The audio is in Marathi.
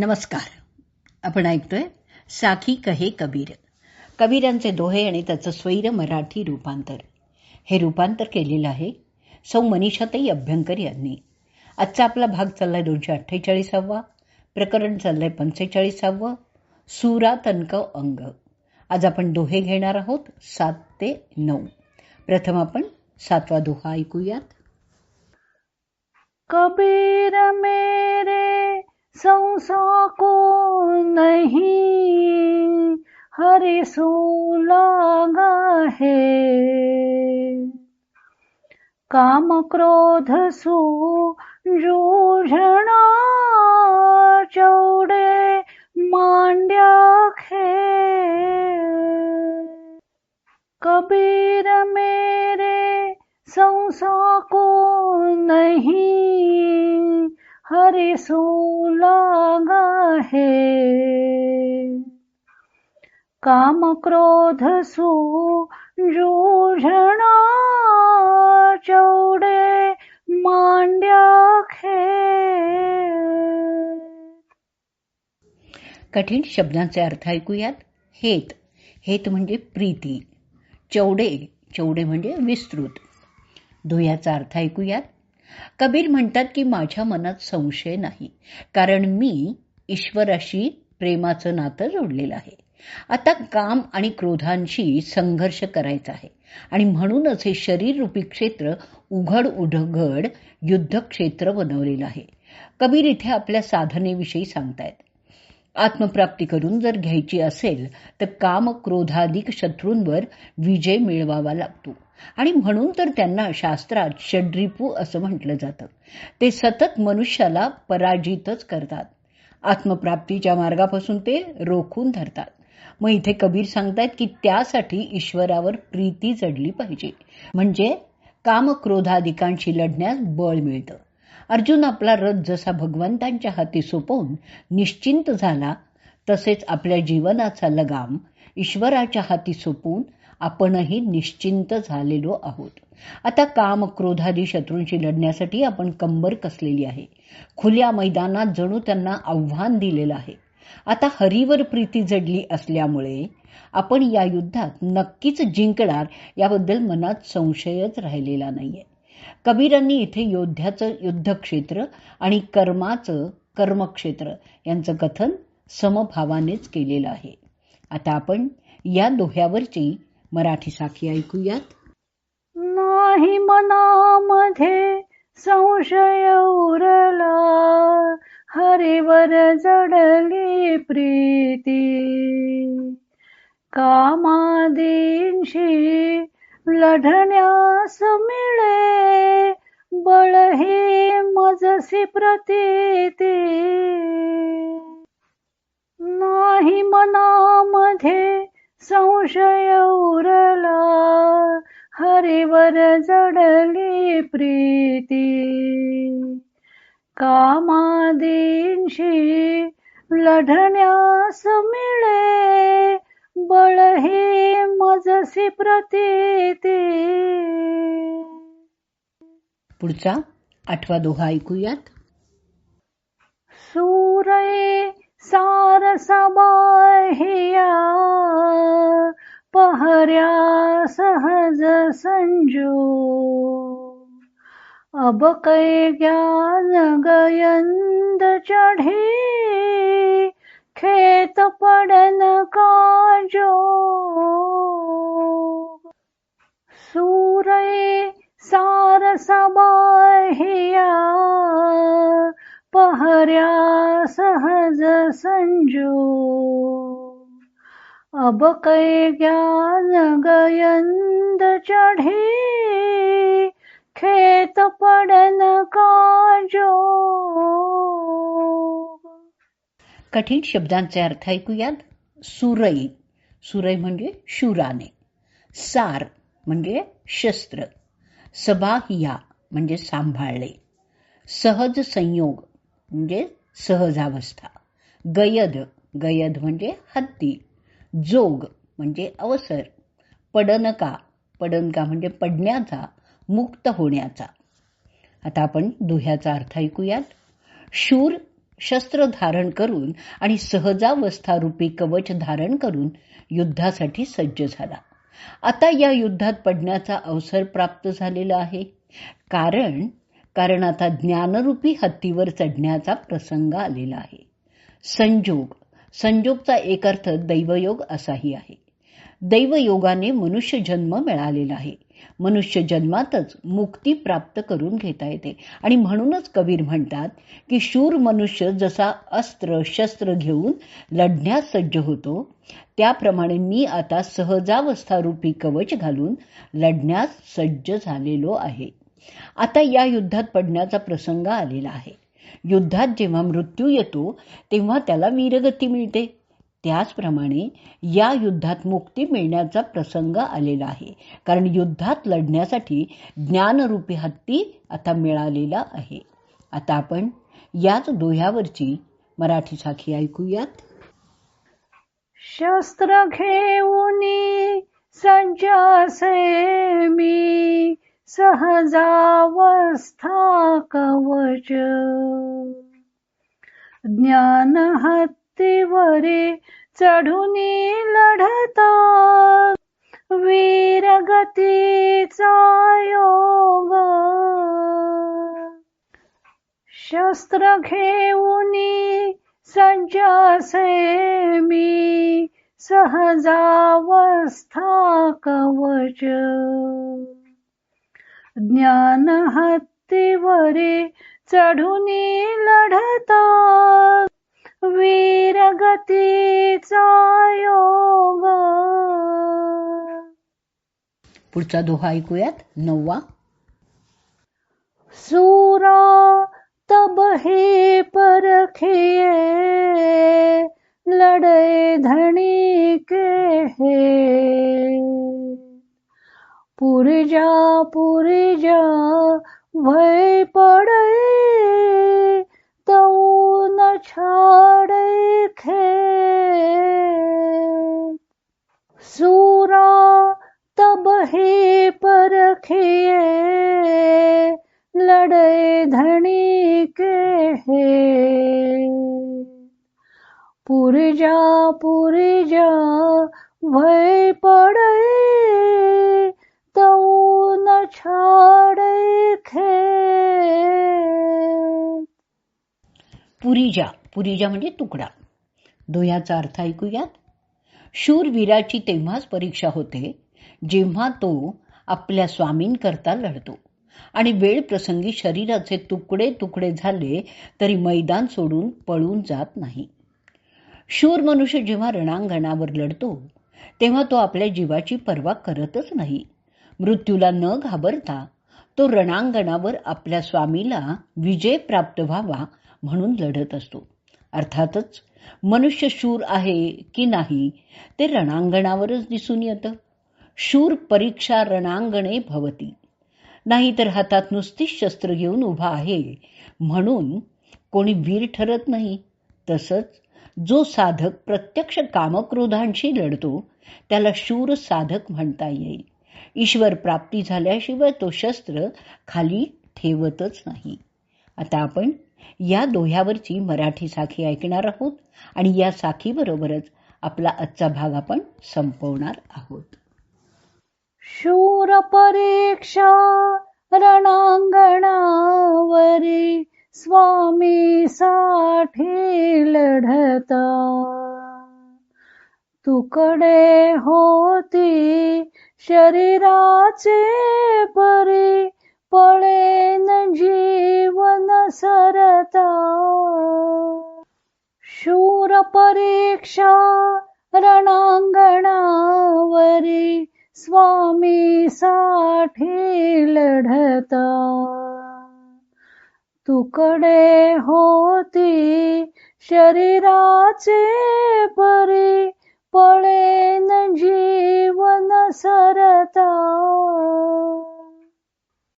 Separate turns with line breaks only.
नमस्कार. आपण ऐकतोय साखी कहे कबीर. कबीरांचे दोहे आणि त्याचं स्वैर मराठी रूपांतर. हे रूपांतर केलेलं आहे सौ मनीषाताई अभ्यंकर यांनी. आजचा आपला भाग चाललाय दोनशे अठ्ठेचाळीसावा. प्रकरण चाललंय पंचेचाळीसावं. सुरा तनक अंग. आज आपण दोहे घेणार आहोत सात ते नऊ. प्रथम आपण सातवा दोहा ऐकूयात.
कबीर मेरे संसा को नहीं हरि सो लागा है काम क्रोध सु जूझना चौड़े मांड्या खे। कबीर मेरे संसा को नहीं हरी सो लागा है। काम क्रोध सु जूझना चौड़े मांड्या खे
कठीण शब्दांचे अर्थ ऐकूयात. हेत. हेत म्हणजे प्रीती. चौडे. चौडे म्हणजे विस्तृत. दुयाचा अर्थ ऐकूयात. कबीर म्हणतात की माझ्या मनात संशय नाही कारण मी ईश्वराशी प्रेमाचं नातं जोडलेलं आहे. आता काम आणि क्रोधांशी संघर्ष करायचा आहे आणि म्हणूनच हे शरीररूपी क्षेत्र उघड उढगड युद्धक्षेत्र बनवलेलं आहे. कबीर इथे आपल्या साधनेविषयी सांगतायत. आत्मप्राप्ती करून जर घ्यायची असेल तर काम क्रोधाधिक शत्रूंवर विजय मिळवावा लागतो. आणि म्हणून तर त्यांना शास्त्रात षड्रिपू असं म्हटलं जातं. ते सतत मनुष्याला पराजितच करतात. आत्मप्राप्तीच्या मार्गापासून ते रोखून धरतात. मग इथे कबीर सांगतायत की त्यासाठी ईश्वरावर प्रीती जडली पाहिजे. म्हणजे काम क्रोधाधिकांशी लढण्यास बळ मिळतं. अर्जुन आपला रथ जसा भगवंतांच्या हाती सोपवून निश्चिंत झाला तसेच आपल्या जीवनाचा लगाम ईश्वराच्या हाती सोपवून आपणही निश्चिंत झालेलो आहोत. आता काम क्रोधादी शत्रूंशी लढण्यासाठी आपण कंबर कसलेली आहे. खुल्या मैदानात जणू त्यांना आव्हान दिलेलं आहे. आता हरीवर प्रीती जडली असल्यामुळे आपण या युद्धात नक्कीच जिंकणार याबद्दल मनात संशयच राहिलेला नाहीये. कबीरांनी इथे योद्ध्याचं युद्धक्षेत्र आणि कर्माचं कर्मक्षेत्र यांचं कथन समभावानेच केलेलं आहे. आता आपण या दोह्यावरची मराठी साखी ऐकूयात.
नाही मनामध्ये संशय उरला हरिवर जडली प्रीती. कामादींशी लढण्यास मिळे. बळ हे मजसी प्रतीती. नाही मनामध्ये संशय उरला. हरिवर जडली प्रीती. कामादींशी लढण्यास मिळे. बळ हे मजसी प्रतीती.
पुढचा आठवा दोहा ऐकूयात.
सूरय सारसा बाह्या पहऱ्या सहज संजो. अब कै ज्ञान गयंद चढ़े. खेत पडन काजो. सूरय सारसा बाह्या पहऱ्या सहज संजो. अब कै ज्ञान गयंद चढ़े. खेत पडन काजो.
कठीण शब्दांचे अर्थ ऐकूयात. सुरई. सुरई म्हणजे शूराने. सार म्हणजे शस्त्र. सबाहिया म्हणजे सांभाळले सहज संयोग म्हणजे सहजावस्था. गयद. गयद म्हणजे हत्ती. जोग म्हणजे अवसर. पडनका. पडनका म्हणजे पडण्याचा मुक्त होण्याचा. आता आपण दुह्याचा अर्थ ऐकूयात. शूर शस्त्र धारण करून आणि सहजावस्थारूपी कवच धारण करून युद्धासाठी सज्ज झाला. आता या युद्धात पडण्याचा अवसर प्राप्त झालेला आहे. कारण कारण आता ज्ञानरूपी हत्तीवर चढण्याचा प्रसंग आलेला आहे. संजोग संजोगचा एक अर्थ दैवयोग असाही आहे. दैवयोगाने मनुष्य जन्म मिळालेला आहे. मनुष्य जन्मातच मुक्ती प्राप्त करून घेता येते. आणि म्हणूनच कबीर म्हणतात की शूर मनुष्य जसा अस्त्र शस्त्र घेऊन लढण्यास सज्ज होतो त्याप्रमाणे मी आता सहजावस्थारूपी कवच घालून लढण्यास सज्ज झालेलो आहे. आता या युद्धात पडण्याचा प्रसंग आलेला आहे. युद्धात जेव्हा मृत्यू येतो तेव्हा त्याला वीरगती मिळते. त्याचप्रमाणे या युद्धात मुक्ती मिळण्याचा प्रसंग आलेला आहे. कारण युद्धात लढण्यासाठी ज्ञानरूपी हत्ती आता मिळालेला आहे. आता आपण याच दोह्यावरची मराठी साखी ऐकूयात.
शस्त्र घेऊन सज्जासे मी सहजावस्था कवच. ज्ञान हत्तीवरी चढून लढता. वीरगतीचा योग. शस्त्र घेऊन सज्जासे मी सहजावस्था कवच ज्ञान हत्तीवरे चढून लढता. वीरगतीचा योग.
पुढचा दोहा ऐकूयात. नववा.
सूरा तब हे परखिए लड़े धनी के हे पुरजा पुरजा भय पड़े तो न छाड़े पुरी जा भय पड़े तो न छाड़े खे.
पुरीजा पुरीजा म्हणजे तुकडा. दोह्याचा अर्थ ऐकूयात. शूरवीराची तेव्हाच परीक्षा होते जेव्हा तो आपल्या स्वामींकरता लढतो. आणि वेळ प्रसंगी शरीराचे तुकडे तुकडे झाले तरी मैदान सोडून पळून जात नाही. शूर मनुष्य जेव्हा रणांगणावर लढतो तेव्हा तो आपल्या जीवाची पर्वा करतच नाही. मृत्यूला न घाबरता तो रणांगणावर आपल्या स्वामीला विजय प्राप्त व्हावा म्हणून लढत असतो. अर्थातच मनुष्य शूर आहे की नाही ते रणांगणावरच दिसून येतं. शूर परीक्षा रणांगणे भवती. नाहीतर हातात नुसतीच शस्त्र घेऊन उभा आहे म्हणून कोणी वीर ठरत नाही. तसंच जो साधक प्रत्यक्ष कामक्रोधांशी लढतो त्याला शूर साधक म्हणता येईल. ईश्वर प्राप्ती झाल्याशिवाय तो शस्त्र खाली ठेवतच नाही. आता आपण या दोह्यावरची मराठी साखी ऐकणार आहोत आणि या साखीबरोबरच आपला आजचा भाग आपण संपवणार आहोत.
शूर परीक्षा रणांगणावरी स्वामी साठी लढता. तुकडे होती शरीराचे परी पळेन जीवन सरता. शूर परीक्षा रणांगणावरी स्वामी साठी लढता. तुकडे होती शरीराचे परी पळेन जीवन सरता.